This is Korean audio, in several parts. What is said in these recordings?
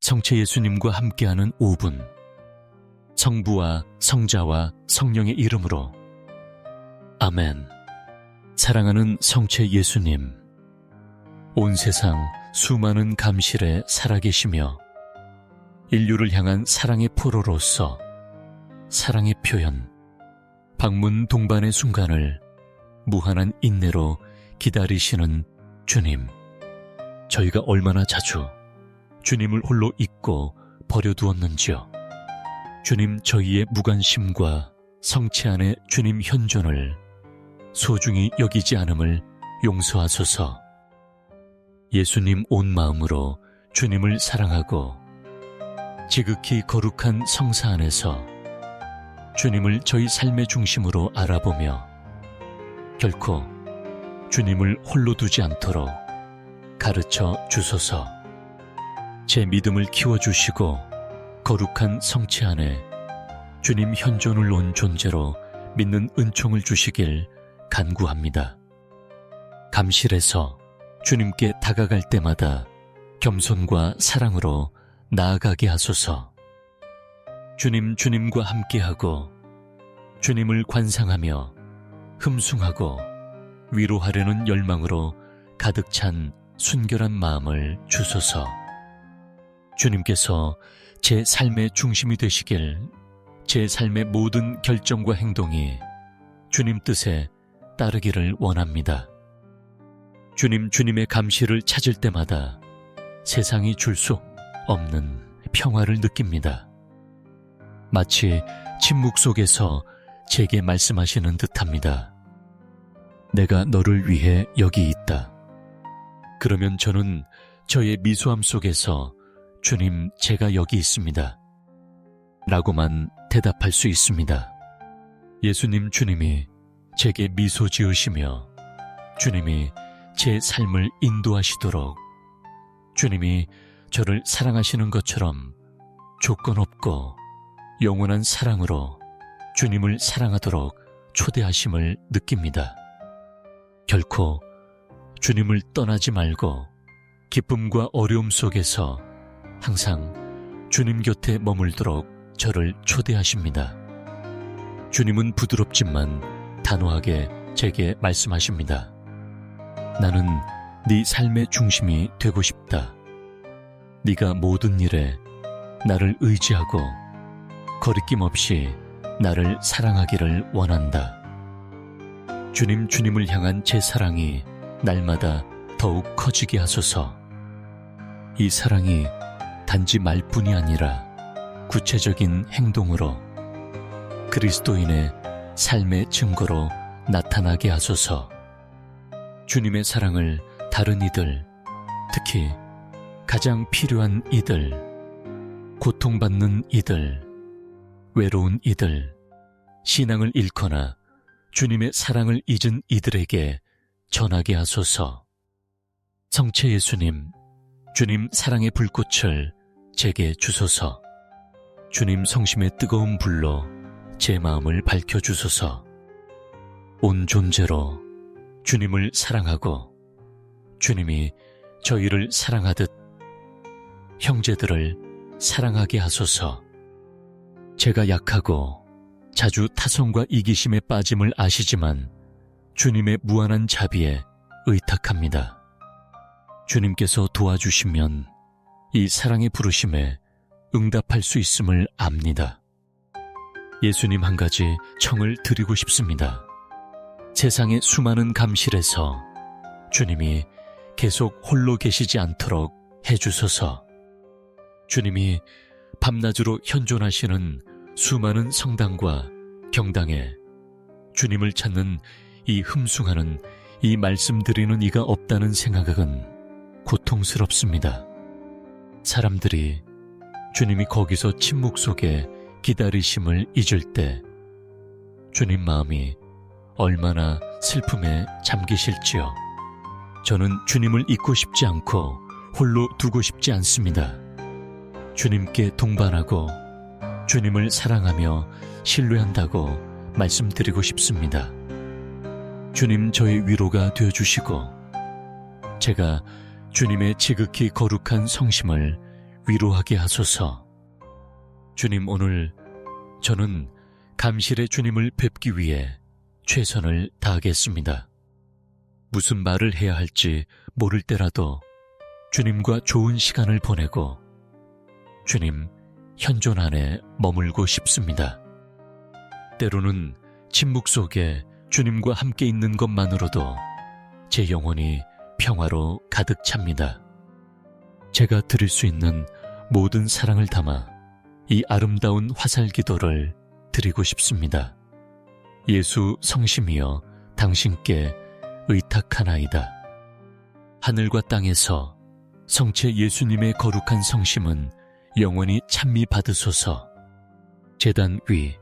성체 예수님과 함께하는 5분. 성부와 성자와 성령의 이름으로. 아멘. 사랑하는 성체 예수님. 온 세상 수많은 감실에 살아계시며 인류를 향한 사랑의 포로로서 사랑의 표현, 방문 동반의 순간을 무한한 인내로 기다리시는 주님. 저희가 얼마나 자주 주님을 홀로 잊고 버려두었는지요. 주님 저희의 무관심과 성체 안의 주님 현존을 소중히 여기지 않음을 용서하소서. 예수님 온 마음으로 주님을 사랑하고 지극히 거룩한 성사 안에서 주님을 저희 삶의 중심으로 알아보며 결코 주님을 홀로 두지 않도록 가르쳐 주소서. 제 믿음을 키워주시고 거룩한 성체 안에 주님 현존을 놓은 존재로 믿는 은총을 주시길 간구합니다. 감실에서 주님께 다가갈 때마다 겸손과 사랑으로 나아가게 하소서. 주님, 주님과 함께하고 주님을 관상하며 흠숭하고 위로하려는 열망으로 가득 찬 순결한 마음을 주소서. 주님께서 제 삶의 중심이 되시길 제 삶의 모든 결정과 행동이 주님 뜻에 따르기를 원합니다. 주님, 주님의 감시를 찾을 때마다 세상이 줄 수 없는 평화를 느낍니다. 마치 침묵 속에서 제게 말씀하시는 듯 합니다. 내가 너를 위해 여기 있다. 그러면 저는 저의 미소함 속에서 주님, 제가 여기 있습니다. 라고만 대답할 수 있습니다. 예수님 주님이 제게 미소 지으시며 주님이 제 삶을 인도하시도록 주님이 저를 사랑하시는 것처럼 조건 없고 영원한 사랑으로 주님을 사랑하도록 초대하심을 느낍니다. 결코 주님을 떠나지 말고 기쁨과 어려움 속에서 항상 주님 곁에 머물도록 저를 초대하십니다. 주님은 부드럽지만 단호하게 제게 말씀하십니다. 나는 네 삶의 중심이 되고 싶다. 네가 모든 일에 나를 의지하고 거리낌 없이 나를 사랑하기를 원한다. 주님 주님을 향한 제 사랑이 날마다 더욱 커지게 하소서. 이 사랑이 단지 말뿐이 아니라 구체적인 행동으로 그리스도인의 삶의 증거로 나타나게 하소서. 주님의 사랑을 다른 이들, 특히 가장 필요한 이들, 고통받는 이들, 외로운 이들, 신앙을 잃거나 주님의 사랑을 잊은 이들에게 전하게 하소서. 성체 예수님, 주님 사랑의 불꽃을 제게 주소서. 주님 성심의 뜨거운 불로 제 마음을 밝혀 주소서. 온 존재로 주님을 사랑하고 주님이 저희를 사랑하듯 형제들을 사랑하게 하소서. 제가 약하고 자주 타성과 이기심에 빠짐을 아시지만 주님의 무한한 자비에 의탁합니다. 주님께서 도와주시면 이 사랑의 부르심에 응답할 수 있음을 압니다. 예수님 한 가지 청을 드리고 싶습니다. 세상의 수많은 감실에서 주님이 계속 홀로 계시지 않도록 해주소서. 주님이 밤낮으로 현존하시는 수많은 성당과 경당에 주님을 찾는 이 흠숭하는 이 말씀드리는 이가 없다는 생각은 고통스럽습니다. 사람들이 주님이 거기서 침묵 속에 기다리심을 잊을 때 주님 마음이 얼마나 슬픔에 잠기실지요. 저는 주님을 잊고 싶지 않고 홀로 두고 싶지 않습니다. 주님께 동반하고 주님을 사랑하며 신뢰한다고 말씀드리고 싶습니다. 주님 저의 위로가 되어 주시고 제가 주님의 지극히 거룩한 성심을 위로하게 하소서. 주님 오늘 저는 감실의 주님을 뵙기 위해 최선을 다하겠습니다. 무슨 말을 해야 할지 모를 때라도 주님과 좋은 시간을 보내고 주님 현존 안에 머물고 싶습니다. 때로는 침묵 속에 주님과 함께 있는 것만으로도 제 영혼이 평화로 가득 찹니다. 제가 드릴 수 있는 모든 사랑을 담아 이 아름다운 화살 기도를 드리고 싶습니다. 예수 성심이여 당신께 의탁하나이다. 하늘과 땅에서 성체 예수님의 거룩한 성심은 영원히 찬미 받으소서. 재단 위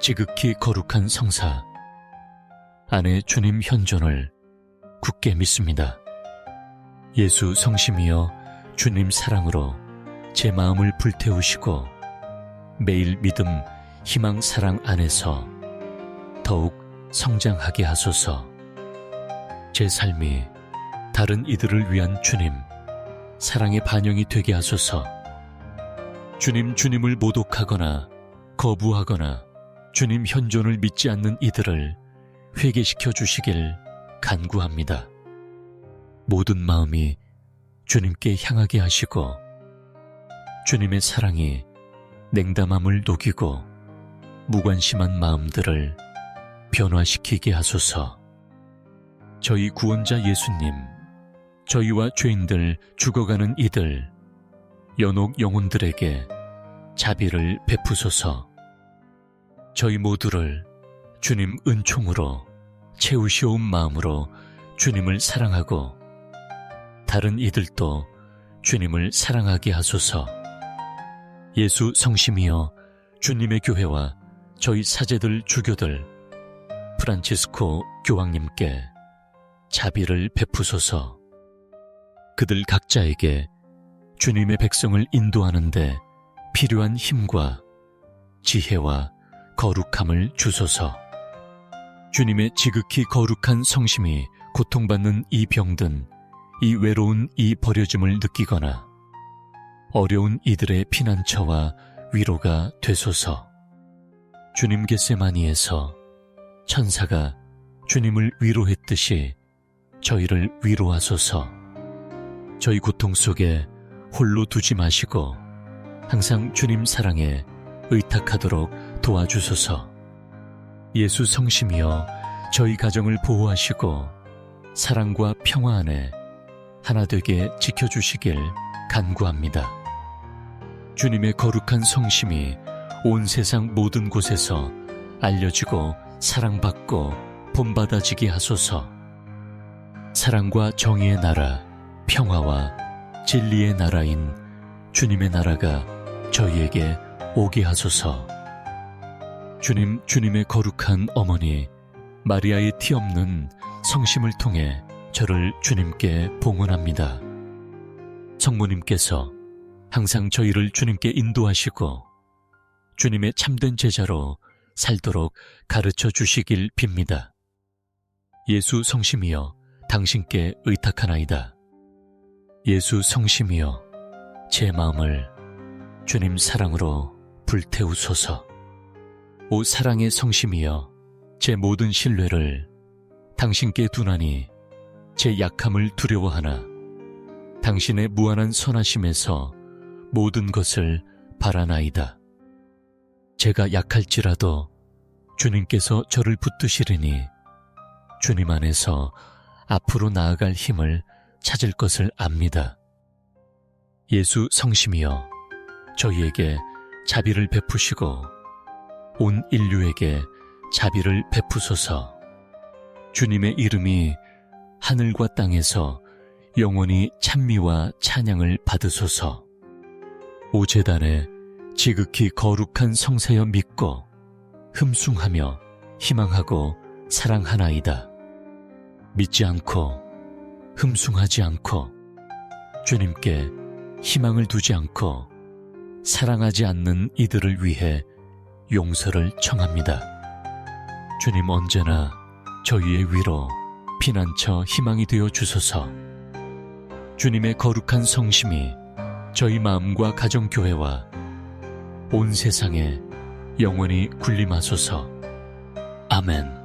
지극히 거룩한 성사 안에 주님 현존을 굳게 믿습니다. 예수 성심이여 주님 사랑으로 제 마음을 불태우시고 매일 믿음, 희망, 사랑 안에서 더욱 성장하게 하소서. 제 삶이 다른 이들을 위한 주님, 사랑의 반영이 되게 하소서. 주님, 주님을 모독하거나 거부하거나 주님 현존을 믿지 않는 이들을 회개시켜 주시길 간구합니다. 모든 마음이 주님께 향하게 하시고 주님의 사랑이 냉담함을 녹이고 무관심한 마음들을 변화시키게 하소서. 저희 구원자 예수님, 저희와 죄인들 죽어가는 이들, 연옥 영혼들에게 자비를 베푸소서. 저희 모두를 주님 은총으로 채우시온 마음으로 주님을 사랑하고 다른 이들도 주님을 사랑하게 하소서. 예수 성심이여 주님의 교회와 저희 사제들 주교들 프란치스코 교황님께 자비를 베푸소서. 그들 각자에게 주님의 백성을 인도하는데 필요한 힘과 지혜와 거룩함을 주소서. 주님의 지극히 거룩한 성심이 고통받는 이 병든 이 외로운 이 버려짐을 느끼거나 어려운 이들의 피난처와 위로가 되소서. 주님 겟세마니에서 천사가 주님을 위로했듯이 저희를 위로하소서. 저희 고통 속에 홀로 두지 마시고 항상 주님 사랑에 의탁하도록 도와주소서. 예수 성심이여 저희 가정을 보호하시고 사랑과 평화 안에 하나 되게 지켜주시길 간구합니다. 주님의 거룩한 성심이 온 세상 모든 곳에서 알려지고 사랑받고 본받아지게 하소서. 사랑과 정의의 나라, 평화와 진리의 나라인 주님의 나라가 저희에게 오게 하소서. 주님, 주님의 거룩한 어머니, 마리아의 티 없는 성심을 통해 저를 주님께 봉헌합니다. 성모님께서 항상 저희를 주님께 인도하시고 주님의 참된 제자로 살도록 가르쳐 주시길 빕니다. 예수 성심이여 당신께 의탁하나이다. 예수 성심이여 제 마음을 주님 사랑으로 불태우소서. 오 사랑의 성심이여 제 모든 신뢰를 당신께 두나니 제 약함을 두려워하나 당신의 무한한 선하심에서 모든 것을 바라나이다. 제가 약할지라도 주님께서 저를 붙드시리니 주님 안에서 앞으로 나아갈 힘을 찾을 것을 압니다. 예수 성심이여 저희에게 자비를 베푸시고 온 인류에게 자비를 베푸소서. 주님의 이름이 하늘과 땅에서 영원히 찬미와 찬양을 받으소서. 오재단에 지극히 거룩한 성세여 믿고 흠숭하며 희망하고 사랑하나이다. 믿지 않고 흠숭하지 않고 주님께 희망을 두지 않고 사랑하지 않는 이들을 위해 용서를 청합니다. 주님 언제나 저희의 위로 피난처 희망이 되어 주소서. 주님의 거룩한 성심이 저희 마음과 가정교회와 온 세상에 영원히 군림하소서. 아멘.